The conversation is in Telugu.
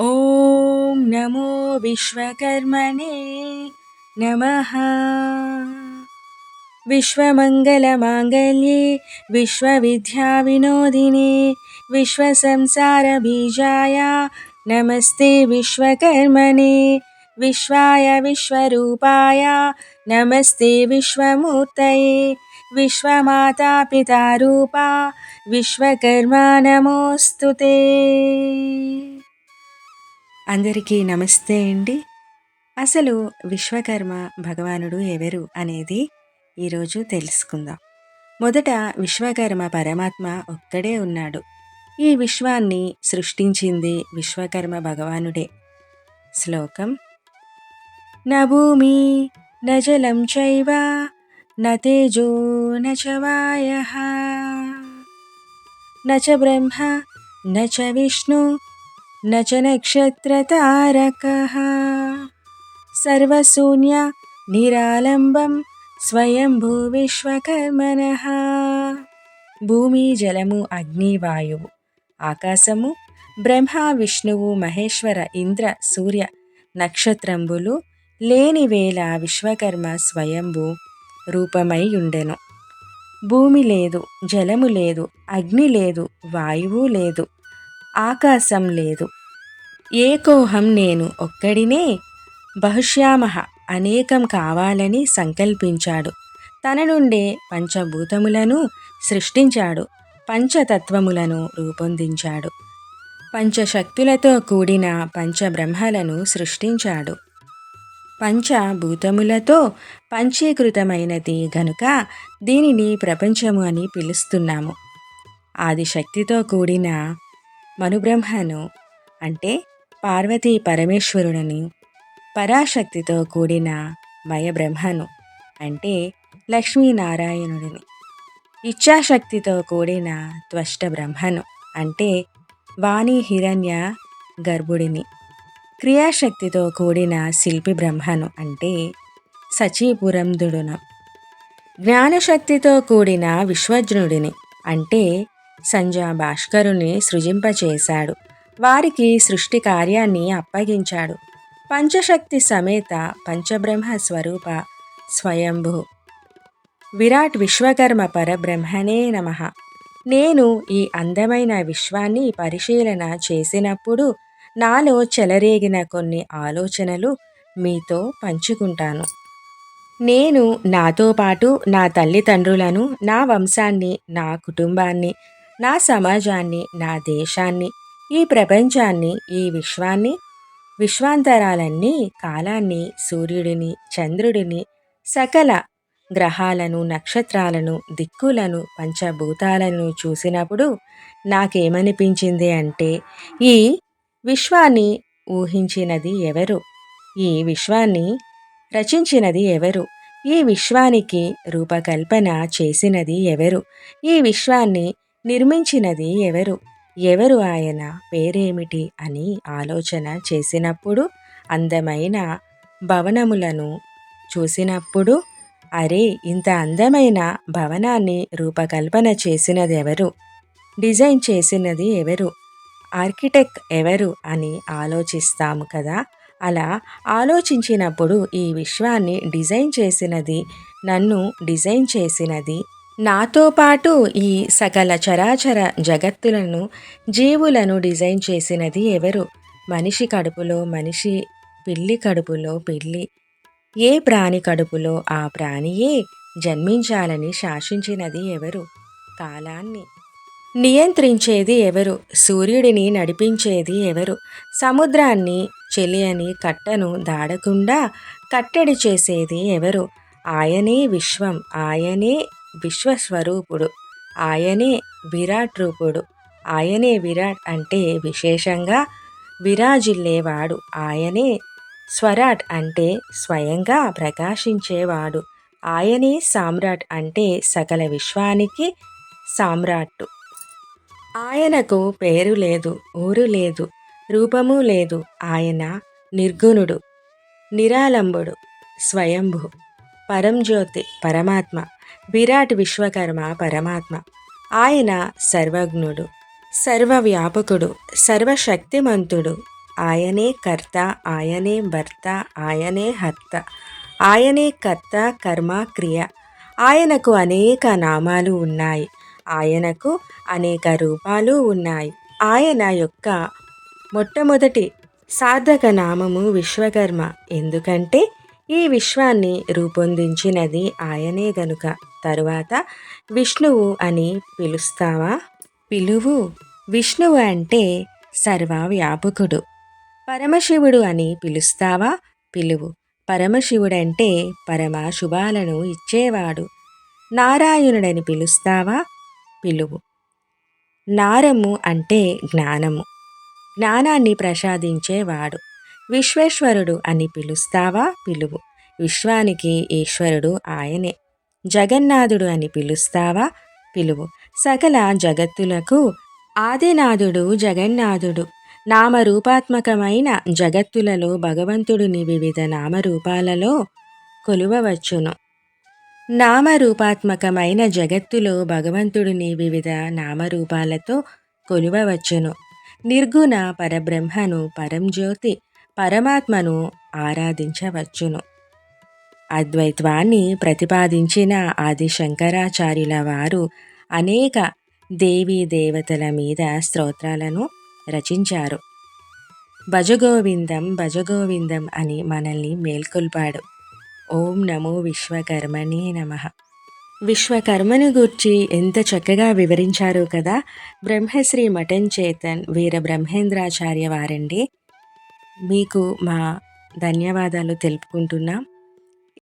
ॐ नमो विश्वकर्मणे नमः। विश्वमङ्गलमाङ्गल्ये विश्वविद्याविनोदिने विश्वसंसारबीजाय नमस्ते विश्वकर्मणे विश्वाय विश्वरूपाय नमस्ते विश्वमूर्तये विश्वमातापितारूपा विश्वकर्मा नमोऽस्तु ते। అందరికీ నమస్తే అండి. అసలు విశ్వకర్మ భగవానుడు ఎవరు అనేది ఈరోజు తెలుసుకుందాం. మొదట విశ్వకర్మ పరమాత్మ ఒక్కడే ఉన్నాడు. ఈ విశ్వాన్ని సృష్టించింది విశ్వకర్మ భగవానుడే. శ్లోకం న భూమి న జలం చైవ న తేజో న చవాయ న చ బ్రహ్మ న చ విష్ణు न च नक्षत्रतारकः सर्वशून्य నిరాలంబం స్వయంభూ విశ్వకర్మణ భూమి జలము అగ్ని వాయువు ఆకాశము బ్రహ్మ విష్ణువు మహేశ్వర ఇంద్ర సూర్య నక్షత్రంబులు లేని వేళ విశ్వకర్మ స్వయంభూ రూపమై ఉండెను భూమి లేదు జలము లేదు అగ్ని లేదు వాయువు లేదు ఆకాశం లేదు. ఏకోహం నేను ఒక్కడినే బహుశ్యామహ అనేకం కావాలని సంకల్పించాడు. తన నుండే పంచభూతములను సృష్టించాడు. పంచతత్వములను రూపొందించాడు. పంచశక్తులతో కూడిన పంచబ్రహ్మలను సృష్టించాడు. పంచభూతములతో పంచీకృతమైనది గనుక దీనిని ప్రపంచము అని పిలుస్తున్నాము. ఆదిశక్తితో కూడిన మనుబ్రహ్మను అంటే పార్వతీ పరమేశ్వరుడని పరాశక్తితో కూడిన మయబ్రహ్మను అంటే లక్ష్మీనారాయణుడిని ఇచ్ఛాశక్తితో కూడిన త్వష్ట బ్రహ్మను అంటే వాణి హిరణ్య గర్భుడిని క్రియాశక్తితో కూడిన శిల్పి బ్రహ్మను అంటే సచీపురంధుడును జ్ఞానశక్తితో కూడిన విశ్వజ్ఞుడిని అంటే సంజా భాస్కరుని సృజింపచేశాడు. వారికి సృష్టి కార్యాన్ని అప్పగించాడు. పంచశక్తి సమేత పంచబ్రహ్మ స్వరూప స్వయంభు. విరాట్ విశ్వకర్మ పరబ్రహ్మనే నమ. నేను ఈ అందమైన విశ్వాన్ని పరిశీలన చేసినప్పుడు నాలో చెలరేగిన కొన్ని ఆలోచనలు మీతో పంచుకుంటాను. నేను నాతో పాటు నా తల్లిదండ్రులను నా వంశాన్ని నా కుటుంబాన్ని నా సమాజాన్ని నా దేశాన్ని ఈ ప్రపంచాన్ని ఈ విశ్వాన్ని విశ్వాంతరాలన్నీ కాలాన్ని సూర్యుడిని చంద్రుడిని సకల గ్రహాలను నక్షత్రాలను దిక్కులను పంచభూతాలను చూసినప్పుడు నాకేమనిపించింది అంటే ఈ విశ్వాన్ని ఊహించినది ఎవరు? ఈ విశ్వాన్ని రచించినది ఎవరు? ఈ విశ్వానికి రూపకల్పన చేసినది ఎవరు? ఈ విశ్వాన్ని నిర్మించినది ఎవరు? ఎవరు ఆయన? పేరేమిటి? అని ఆలోచన చేసినప్పుడు అందమైన భవనములను చూసినప్పుడు అరే ఇంత అందమైన భవనాన్ని రూపకల్పన చేసినది ఎవరు డిజైన్ చేసినది ఎవరు? ఆర్కిటెక్ట్ ఎవరు? అని ఆలోచిస్తాము కదా? అలా ఆలోచించినప్పుడు ఈ విశ్వాన్ని డిజైన్ చేసినది నన్ను డిజైన్ చేసినది నాతో పాటు ఈ సకల చరాచర జగత్తులను జీవులను డిజైన్ చేసినది ఎవరు? మనిషి కడుపులో మనిషి పిల్లి కడుపులో పిల్లి. ఏ ప్రాణి కడుపులో ఆ ప్రాణియే జన్మించాలని శాసించినది ఎవరు? కాలాన్ని నియంత్రించేది ఎవరు? సూర్యుడిని నడిపించేది ఎవరు? సముద్రాన్ని చెలియని కట్టను దాడకుండా కట్టడి చేసేది ఎవరు? ఆయనే విశ్వం ఆయనే విశ్వస్వరూపుడు. ఆయనే విరాట్ రూపుడు. ఆయనే విరాట్ అంటే విశేషంగా విరాజిల్లేవాడు. ఆయనే స్వరాట్ అంటే స్వయంగా ప్రకాశించేవాడు. ఆయనే సామ్రాట్ అంటే సకల విశ్వానికి సామ్రాట్టు. ఆయనకు పేరు లేదు ఊరు లేదు రూపము లేదు. ఆయన నిర్గుణుడు నిరాలంబుడు స్వయంభు పరంజ్యోతి పరమాత్మ. విరాట్ విశ్వకర్మ పరమాత్మ. ఆయన సర్వజ్ఞుడు సర్వవ్యాపకుడు సర్వశక్తిమంతుడు. ఆయనే కర్త ఆయనే భర్త ఆయనే హర్త ఆయనే కర్త కర్మ క్రియ. ఆయనకు అనేక నామాలు ఉన్నాయి. ఆయనకు అనేక రూపాలు ఉన్నాయి. ఆయన యొక్క మొట్టమొదటి సార్థక నామము విశ్వకర్మ. ఎందుకంటే ఈ విశ్వాన్ని రూపొందించినది ఆయనే గనుక. తరువాత విష్ణువు అని పిలుస్తావా? పిలువు. విష్ణువు అంటే సర్వవ్యాపకుడు. పరమశివుడు అని పిలుస్తావా? పిలువు. పరమశివుడంటే పరమ శుభాలను ఇచ్చేవాడు. నారాయణుడని పిలుస్తావా? పిలువు. నారము అంటే జ్ఞానము. జ్ఞానాన్ని ప్రసాదించేవాడు. విశ్వేశ్వరుడు అని పిలుస్తావా? పిలువు. విశ్వానికి ఈశ్వరుడు ఆయనే. జగన్నాథుడు అని పిలుస్తావా? పిలువు. సకల జగత్తులకు ఆదినాథుడు జగన్నాథుడు. నామరూపాత్మకమైన జగత్తులలో భగవంతుడిని వివిధ నామరూపాలలో కొలువవచ్చును. నామరూపాత్మకమైన జగత్తులో భగవంతుడిని వివిధ నామరూపాలతో కొలువవచ్చును. నిర్గుణ పరబ్రహ్మను పరంజ్యోతి పరమాత్మను ఆరాధించవచ్చును. అద్వైత్వాన్ని ప్రతిపాదించిన ఆది శంకరాచార్యుల వారు అనేక దేవీ దేవతల మీద స్తోత్రాలను రచించారు. భజగోవిందం భజగోవిందం అని మనల్ని మేల్కొల్పాడు. ఓం నమో విశ్వకర్మణే నమ. విశ్వకర్మను గూర్చి ఎంత చక్కగా వివరించారు కదా! బ్రహ్మశ్రీ మటన్ చేతన్ వీర బ్రహ్మేంద్రాచార్య వారండి. మీకు మా ధన్యవాదాలు తెలుపుకుంటున్నాం.